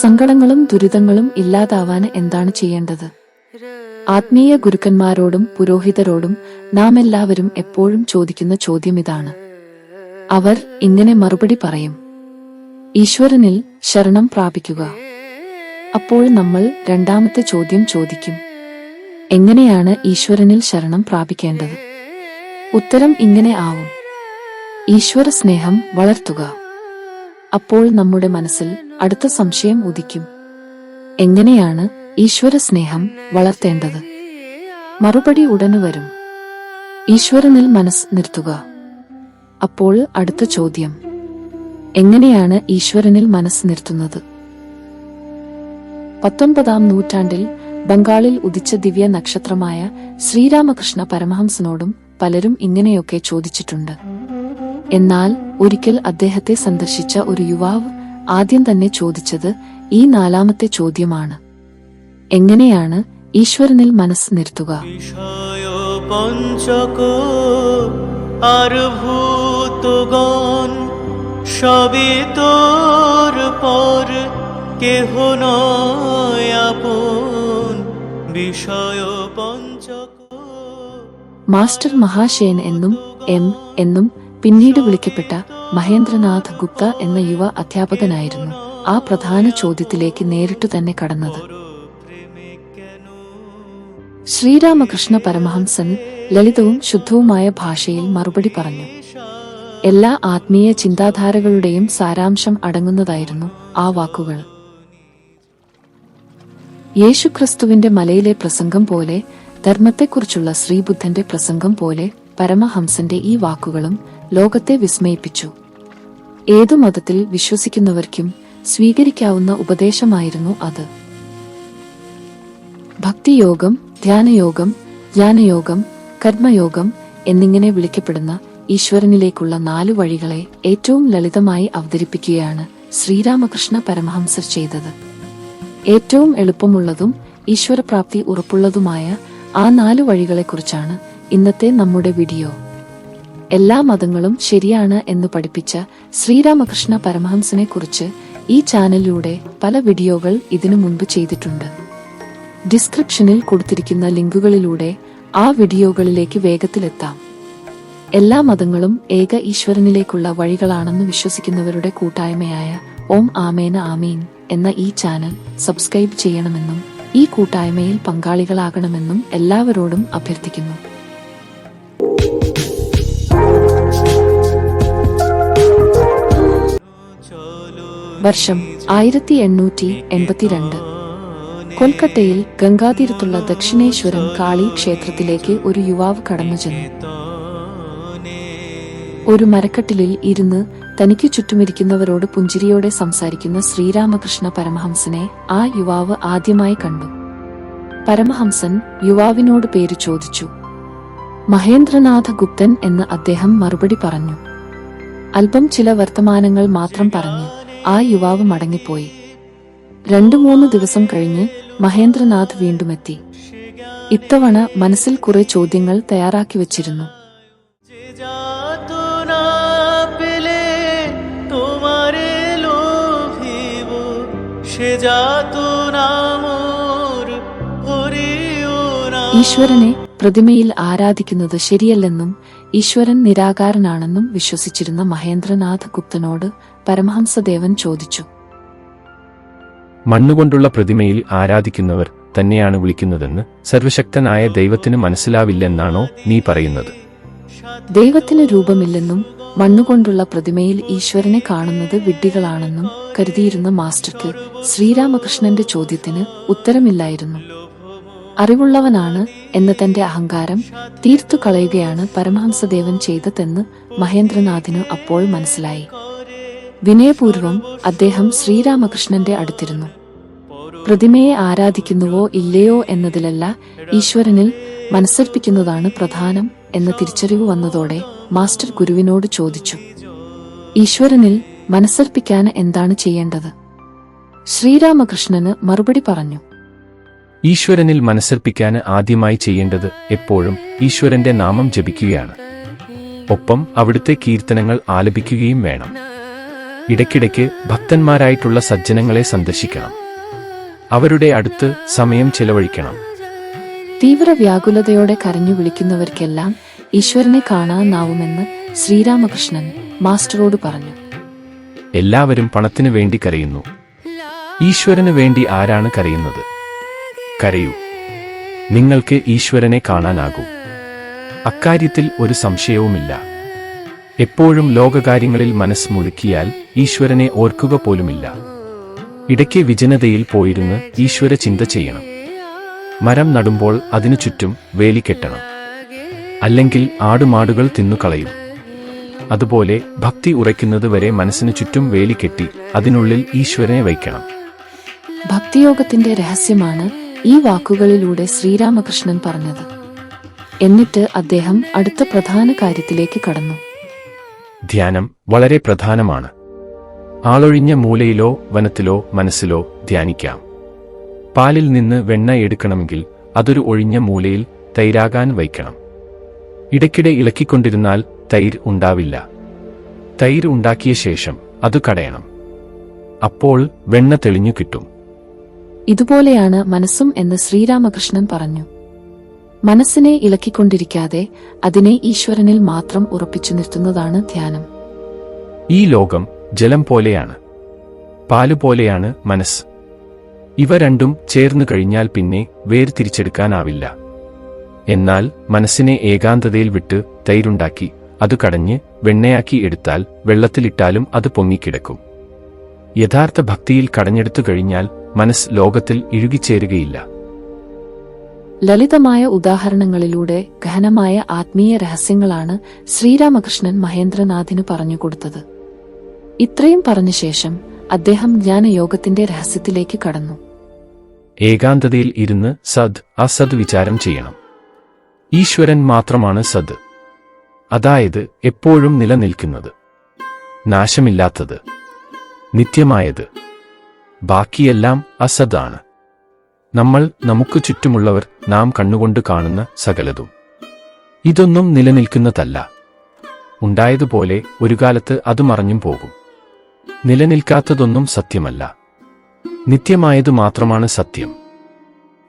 സങ്കടങ്ങളും ദുരിതങ്ങളും ഇല്ലാതാവാൻ എന്താണ് ചെയ്യേണ്ടത്? ആത്മീയ ഗുരുക്കന്മാരോടും പുരോഹിതരോടും നാം എല്ലാവരും എപ്പോഴും ചോദിക്കുന്ന ചോദ്യം ഇതാണ്. അവർ ഇങ്ങനെ മറുപടി പറയും. ഈശ്വരനിൽ ശരണം പ്രാപിക്കുക. അപ്പോൾ നമ്മൾ രണ്ടാമത്തെ ചോദ്യം ചോദിക്കും. എങ്ങനെയാണ് ഈശ്വരനിൽ ശരണം പ്രാപിക്കേണ്ടത്? ഉത്തരം ഇങ്ങനെ ആവും. ഈശ്വര സ്നേഹം വളർത്തുക. അപ്പോൾ നമ്മുടെ മനസ്സിൽ അടുത്ത സംശയം ഉദിക്കും. എങ്ങനെയാണ് ഈശ്വര സ്നേഹം വളർത്തേണ്ടത്? മറുപടി ഉടനെ വരും. ഈശ്വരനിൽ മനസ്സ് നിർത്തുക. അപ്പോൾ അടുത്ത ചോദ്യം. എങ്ങനെയാണ് ഈശ്വരനിൽ മനസ്സ് നിർത്തുന്നത്? പത്തൊൻപതാം നൂറ്റാണ്ടിൽ ബംഗാളിൽ ഉദിച്ച ദിവ്യ നക്ഷത്രമായ ശ്രീരാമകൃഷ്ണ പരമഹംസനോടും പലരും ഇങ്ങനെയൊക്കെ ചോദിച്ചിട്ടുണ്ട്. എന്നാൽ ഒരിക്കൽ അദ്ദേഹത്തെ സന്ദർശിച്ച ഒരു യുവാവ് ആദ്യം തന്നെ ചോദിച്ചത് ഈ നാലാമത്തെ ചോദ്യമാണ്. എങ്ങനെയാണ് ഈശ്വരനിൽ മനസ്സ് നിർത്തുക? മാസ്റ്റർ മഹാശയൻ എന്നും എം എന്നും പിന്നീട് വിളിക്കപ്പെട്ട മഹേന്ദ്രനാഥ് ഗുപ്ത എന്ന യുവ അധ്യാപകനായിരുന്നു ആ പ്രധാന ചോദ്യത്തിലേക്ക് നേരിട്ടു തന്നെ കടന്നത്. ശ്രീരാമകൃഷ്ണ പരമഹംസൻ ലളിതവും ശുദ്ധവുമായ ഭാഷയിൽ മറുപടി പറഞ്ഞു. എല്ലാ ആത്മീയ ചിന്താധാരകളുടെയും സാരാംശം അടങ്ങുന്നതായിരുന്നു ആ വാക്കുകൾ. യേശുക്രിസ്തുവിന്റെ മലയിലെ പ്രസംഗം പോലെ ധർമ്മത്തെക്കുറിച്ചുള്ള ശ്രീബുദ്ധന്റെ പ്രസംഗം പോലെ പരമഹംസന്റെ ഈ വാക്കുകളും ലോകത്തെ വിസ്മയിപ്പിച്ചു. ഏതു മതത്തിൽ വിശ്വസിക്കുന്നവർക്കും സ്വീകരിക്കാവുന്ന ഉപദേശമായിരുന്നു അത്. ഭക്തിയോഗം ധ്യാനയോഗം ജ്ഞാനയോഗം കർമ്മയോഗം എന്നിങ്ങനെ വിളിക്കപ്പെടുന്ന ഈശ്വരനിലേക്കുള്ള നാലു വഴികളെ ഏറ്റവും ലളിതമായി അവതരിപ്പിക്കുകയാണ് ശ്രീരാമകൃഷ്ണ പരമഹംസർ ചെയ്തത്. ഏറ്റവും എളുപ്പമുള്ളതും ഈശ്വരപ്രാപ്തി ഉറപ്പുള്ളതുമായ ആ നാലു വഴികളെക്കുറിച്ചാണ് ഇന്നത്തെ നമ്മുടെ വീഡിയോ. എല്ലാ മതങ്ങളും ശരിയാണ് എന്ന് പഠിപ്പിച്ച ശ്രീരാമകൃഷ്ണ പരമഹംസനെ കുറിച്ച് ഈ ചാനലിലൂടെ പല വീഡിയോകൾ ഇതിനു മുൻപ് ചെയ്തിട്ടുണ്ട്. ഡിസ്ക്രിപ്ഷനിൽ കൊടുത്തിരിക്കുന്ന ലിങ്കുകളിലൂടെ ആ വീഡിയോകളിലേക്ക് വേഗത്തിലെത്താം. എല്ലാ മതങ്ങളും ഏക ഈശ്വരനിലേക്കുള്ള വഴികളാണെന്ന് വിശ്വസിക്കുന്നവരുടെ കൂട്ടായ്മയായ ഓം ആമേന ആമീൻ എന്ന ഈ ചാനൽ സബ്സ്ക്രൈബ് ചെയ്യണമെന്നും ഈ കൂട്ടായ്മയിൽ പങ്കാളികളാകണമെന്നും എല്ലാവരോടും അഭ്യർത്ഥിക്കുന്നു. വർഷം ആയിരത്തി എണ്ണൂറ്റി എൺപത്തിരണ്ട് കൊൽക്കത്തയിൽ ഗംഗാതീരത്തുള്ള ദക്ഷിണേശ്വരം കാളി ക്ഷേത്രത്തിലേക്ക് ഒരു യുവാവ് കടന്നു ചെന്നു ഒരു മരക്കട്ടിലിൽ ഇരുന്ന് തനിക്ക് ചുറ്റുമിരിക്കുന്നവരോട് പുഞ്ചിരിയോടെ സംസാരിക്കുന്ന ശ്രീരാമകൃഷ്ണ പരമഹംസനെ ആ യുവാവ് ആദ്യമായി കണ്ടു. പരമഹംസൻ യുവാവിനോട് പേര് ചോദിച്ചു. മഹേന്ദ്രനാഥ ഗുപ്തൻ എന്ന് അദ്ദേഹം മറുപടി പറഞ്ഞു. അല്പം ചില വർത്തമാനങ്ങൾ മാത്രം പറഞ്ഞ്. ആ യുവാവ് മടങ്ങിപ്പോയി. രണ്ടു മൂന്ന് ദിവസം കഴിഞ്ഞ് മഹേന്ദ്രനാഥ് വീണ്ടും എത്തി ഇത്തവണ മനസ്സിൽ കുറെ ചോദ്യങ്ങൾ തയ്യാറാക്കി വച്ചിരുന്നു. ഈശ്വരനെ പ്രതിമയിൽ ആരാധിക്കുന്നത് ശരിയല്ലെന്നും ഈശ്വരൻ നിരാകാരനാണെന്നും വിശ്വസിച്ചിരുന്ന മഹേന്ദ്രനാഥ് ഗുപ്തനോട് പരമഹംസദേവൻ ചോദിച്ചു. മണ്ണുകൊണ്ടുള്ള പ്രതിമയിൽ ആരാധിക്കുന്നവർ തന്നെയാണ് വിളിക്കുന്നതെന്ന് സർവശക്തനായ ദൈവത്തിന് മനസ്സിലാവില്ലെന്നാണോ നീ പറയുന്നത്? ദൈവത്തിന് രൂപമില്ലെന്നും മണ്ണുകൊണ്ടുള്ള പ്രതിമയിൽ ഈശ്വരനെ കാണുന്നത് വിഡ്ഢികളാണെന്നും കരുതിയിരുന്ന മാസ്റ്റർക്ക് ശ്രീരാമകൃഷ്ണന്റെ ചോദ്യത്തിന് ഉത്തരമില്ലായിരുന്നു. അറിവുള്ളവനാണ് എന്ന തന്റെ അഹങ്കാരം തീർത്തു കളയുകയാണ് പരമഹംസദേവൻ ചെയ്തതെന്ന് മഹേന്ദ്രനാഥിനു അപ്പോൾ മനസ്സിലായി. വിനയപൂർവം അദ്ദേഹം ശ്രീരാമകൃഷ്ണന്റെ അടുത്തിരുന്നു. പ്രതിമയെ ആരാധിക്കുന്നുവോ ഇല്ലയോ എന്നതിലല്ല ഈശ്വരനിൽ മനസ്സർപ്പിക്കുന്നതാണ് പ്രധാനം എന്ന തിരിച്ചറിവ് വന്നതോടെ മാസ്റ്റർ ഗുരുവിനോട് ചോദിച്ചു ഈശ്വരനിൽ മനസ്സർപ്പിക്കാൻ എന്താണ് ചെയ്യേണ്ടത്? ശ്രീരാമകൃഷ്ണന് മറുപടി പറഞ്ഞു ഈശ്വരനിൽ മനസ്സർപ്പിക്കാൻ ആദ്യമായി ചെയ്യേണ്ടത് എപ്പോഴും ഈശ്വരന്റെ നാമം ജപിക്കുകയാണ്. ഒപ്പം അവിടുത്തെ കീർത്തനങ്ങൾ ആലപിക്കുകയും വേണം. ഇടയ്ക്കിടയ്ക്ക് ഭക്തന്മാരായിട്ടുള്ള സജ്ജനങ്ങളെ സന്ദർശിക്കണം. അവരുടെ അടുത്ത് സമയം ചെലവഴിക്കണം. തീവ്ര വ്യാകുലതയോടെ കരഞ്ഞു വിളിക്കുന്നവർക്കെല്ലാം ഈശ്വരനെ കാണാനാവുമെന്ന് ശ്രീരാമകൃഷ്ണൻ മാസ്റ്ററോട് പറഞ്ഞു. എല്ലാവരും പണത്തിനു വേണ്ടി കരയുന്നു. ഈശ്വരന് വേണ്ടി ആരാണ് കരയുന്നത്? കരയൂ. നിങ്ങൾക്ക് ഈശ്വരനെ കാണാനാകൂ. അക്കാര്യത്തിൽ ഒരു സംശയവുമില്ല. എപ്പോഴും ലോകകാര്യങ്ങളിൽ മനസ്സ് മുഴുക്കിയാൽ ഈശ്വരനെ ഓർക്കുക പോലുമില്ല. ഇടയ്ക്ക് വിജനതയിൽ പോയിരുന്ന് ഈശ്വര ചിന്ത ചെയ്യണം. മരം നടുമ്പോൾ അതിനു ചുറ്റും വേലി കെട്ടണം. അല്ലെങ്കിൽ ആടുമാടുകൾ തിന്നുകളയും. അതുപോലെ ഭക്തി ഉറയ്ക്കുന്നത് വരെ മനസ്സിനു ചുറ്റും വേലി കെട്ടി അതിനുള്ളിൽ ഈശ്വരനെ വയ്ക്കണം. ഭക്തിയോഗത്തിന്റെ രഹസ്യമാണ് ഈ വാക്കുകളിലൂടെ ശ്രീരാമകൃഷ്ണൻ പറഞ്ഞത്. എന്നിട്ട് അദ്ദേഹം അടുത്ത പ്രധാന കാര്യത്തിലേക്ക് കടന്നു. ധ്യാനം വളരെ പ്രധാനമാണ്. ആളൊഴിഞ്ഞ മൂലയിലോ വനത്തിലോ മനസ്സിലോ ധ്യാനിക്കാം. പാലിൽ നിന്ന് വെണ്ണ എടുക്കണമെങ്കിൽ അതൊരു ഒഴിഞ്ഞ മൂലയിൽ തൈരാകാൻ വയ്ക്കണം. ഇടയ്ക്കിടെ ഇളക്കിക്കൊണ്ടിരുന്നാൽ തൈര് ഉണ്ടാവില്ല. തൈര് ഉണ്ടാക്കിയ ശേഷം അത് കടയണം. അപ്പോൾ വെണ്ണ തെളിഞ്ഞു കിട്ടും. ഇതുപോലെയാണ് മനസ്സും എന്ന് ശ്രീരാമകൃഷ്ണൻ പറഞ്ഞു. മനസ്സിനെ ഇളക്കിക്കൊണ്ടിരിക്കാതെ അതിനെ ഈശ്വരനിൽ മാത്രം ഉറപ്പിച്ചു നിർത്തുന്നതാണ് ധ്യാനം. ഈ ലോകം ജലം പോലെയാണ്. പാലുപോലെയാണ് മനസ്സ്. ഇവ രണ്ടും ചേർന്നു കഴിഞ്ഞാൽ പിന്നെ വേർതിരിച്ചെടുക്കാനാവില്ല എന്നാൽ മനസ്സിനെ ഏകാന്തതയിൽ വിട്ട് തൈരുണ്ടാക്കി അത് കടഞ്ഞ് വെണ്ണയാക്കി എടുത്താൽ വെള്ളത്തിലിട്ടാലും അത് പൊങ്ങിക്കിടക്കും. യഥാർത്ഥ ഭക്തിയിൽ കടഞ്ഞെടുത്തു കഴിഞ്ഞാൽ മനസ്സ് ലോകത്തിൽ ഇഴുകിച്ചേരുകയില്ല. ലളിതമായ ഉദാഹരണങ്ങളിലൂടെ ഗഹനമായ ആത്മീയ രഹസ്യങ്ങളാണ് ശ്രീരാമകൃഷ്ണൻ മഹേന്ദ്രനാഥിന് പറഞ്ഞുകൊടുത്തത് ഇത്രയും പറഞ്ഞ ശേഷം അദ്ദേഹം ജ്ഞാനയോഗത്തിന്റെ രഹസ്യത്തിലേക്ക് കടന്നു. ഏകാന്തതയിൽ ഇരുന്ന് സദ് അസദ് വിചാരം ചെയ്യണം. ഈശ്വരൻ മാത്രമാണ് സദ്. അതായത് എപ്പോഴും നിലനിൽക്കുന്നത്. നാശമില്ലാത്തത്. നിത്യമായത്. ബാക്കിയെല്ലാം അസദാണ്. നമ്മൾ നമുക്ക് ചുറ്റുമുള്ളവർ നാം കണ്ണുകൊണ്ട് കാണുന്ന സകലതും. ഇതൊന്നും നിലനിൽക്കുന്നതല്ല. ഉണ്ടായതുപോലെ ഒരു കാലത്ത് അത് മറഞ്ഞും പോകും. നിലനിൽക്കാത്തതൊന്നും സത്യമല്ല. നിത്യമായതു മാത്രമാണ് സത്യം.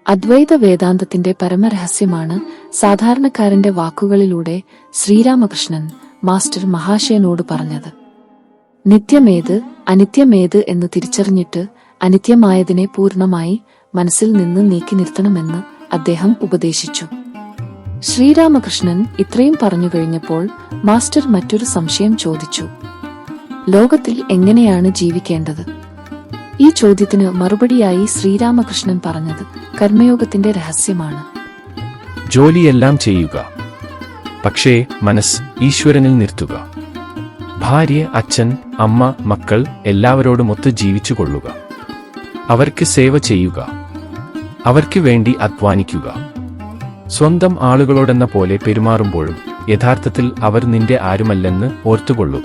അദ്വൈത വേദാന്തത്തിന്റെ പരമരഹസ്യമാണ് സാധാരണക്കാരന്റെ വാക്കുകളിലൂടെ ശ്രീരാമകൃഷ്ണൻ മാസ്റ്റർ മഹാശയനോട് പറഞ്ഞത്. നിത്യമേത് അനിത്യമേത് എന്ന് തിരിച്ചറിഞ്ഞിട്ട് അനിത്യമായതിനെ പൂർണമായി മനസ്സിൽ നിന്ന് നീക്കി നിർത്തണമെന്ന് അദ്ദേഹം ഉപദേശിച്ചു. ശ്രീരാമകൃഷ്ണൻ ഇത്രയും പറഞ്ഞു കഴിഞ്ഞപ്പോൾ മാസ്റ്റർ മറ്റൊരു സംശയം ചോദിച്ചു. ലോകത്തിൽ എങ്ങനെയാണ് ജീവിക്കേണ്ടത്? ഈ ചോദ്യത്തിന് മറുപടിയായി ശ്രീരാമകൃഷ്ണൻ പറഞ്ഞത് കർമ്മയോഗത്തിന്റെ രഹസ്യമാണ്. ജോലിയെല്ലാം ചെയ്യുക. പക്ഷേ മനസ്സ് ഈശ്വരനിൽ നിർത്തുക. ഭാര്യ അച്ഛൻ അമ്മ മക്കൾ എല്ലാവരോടുമൊത്ത് ജീവിച്ചു കൊള്ളുക അവർക്ക് സേവ ചെയ്യുക. അവർക്ക് വേണ്ടി അധ്വാനിക്കുക. സ്വന്തം ആളുകളോടെന്ന പോലെ പെരുമാറുമ്പോഴും യഥാർത്ഥത്തിൽ അവർ നിന്റെ ആരുമല്ലെന്ന് ഓർത്തുകൊള്ളുക.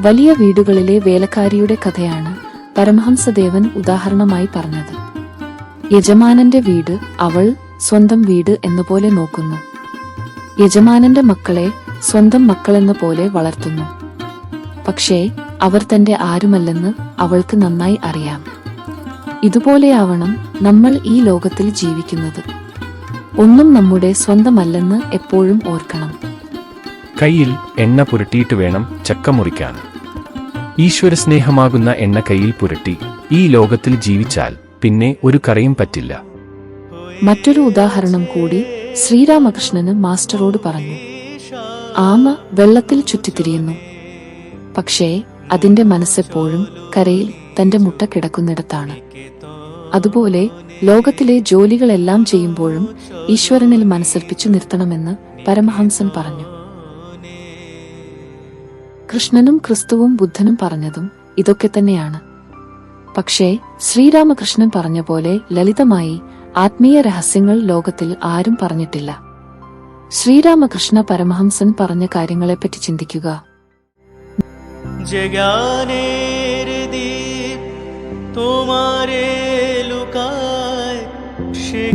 വലിയ വീടുകളിലെ വേലക്കാരിയുടെ കഥയാണ് പരമഹംസദേവൻ ഉദാഹരണമായി പറഞ്ഞത്. യജമാനന്റെ വീട് അവൾ സ്വന്തം വീട് എന്നപോലെ നോക്കുന്നു. യജമാനന്റെ മക്കളെ സ്വന്തം മക്കളെന്ന പോലെ വളർത്തുന്നു. പക്ഷേ അവർ തന്റെ ആരുമല്ലെന്ന് അവൾക്ക് നന്നായി അറിയാം. ഇതുപോലെയാവണം നമ്മൾ ഈ ലോകത്തിൽ ജീവിക്കുന്നത്. ഒന്നും നമ്മുടെ സ്വന്തമല്ലെന്ന് എപ്പോഴും ഓർക്കണം. കയ്യിൽ എണ്ണ പുരട്ടിയിട്ട് വേണം ചക്ക മുറിക്കാൻ. ഈശ്വരസ്നേഹമാകുന്ന എണ്ണ കയ്യിൽ പുരട്ടി ഈ ലോകത്തിൽ ജീവിച്ചാൽ പിന്നെ ഒരു കറയും പറ്റില്ല. മറ്റൊരു ഉദാഹരണം കൂടി ശ്രീരാമകൃഷ്ണന് മാസ്റ്ററോട് പറഞ്ഞു. ആമ വെള്ളത്തിൽ ചുറ്റിത്തിരിയുന്നു. പക്ഷേ അതിന്റെ മനസ്സെപ്പോഴും കരയിൽ തന്റെ മുട്ട കിടക്കുന്നിടത്താണ്. അതുപോലെ ലോകത്തിലെ ജോലികളെല്ലാം ചെയ്യുമ്പോഴും ഈശ്വരനിൽ മനസ്സർപ്പിച്ചു നിർത്തണമെന്ന് പരമഹംസൻ പറഞ്ഞു. കൃഷ്ണനും ക്രിസ്തുവും ബുദ്ധനും പറഞ്ഞതും ഇതൊക്കെ തന്നെയാണ്. പക്ഷേ ശ്രീരാമകൃഷ്ണൻ പറഞ്ഞ പോലെ ലളിതമായി ആത്മീയ രഹസ്യങ്ങൾ ലോകത്തിൽ ആരും പറഞ്ഞിട്ടില്ല. ശ്രീരാമകൃഷ്ണ പരമഹംസൻ പറഞ്ഞ കാര്യങ്ങളെപ്പറ്റി ചിന്തിക്കുക. যে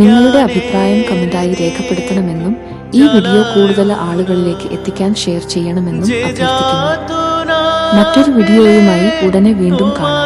നിങ്ങളുടെ അഭിപ്രായം കമന്റായി രേഖപ്പെടുത്തണമെന്നും ഈ വീഡിയോ കൂടുതൽ ആളുകളിലേക്ക് എത്തിക്കാൻ ഷെയർ ചെയ്യണമെന്നും അഭ്യർത്ഥിക്കുന്നു. മറ്റൊരു വീഡിയോയുമായി ഉടനെ വീണ്ടും കാണാം.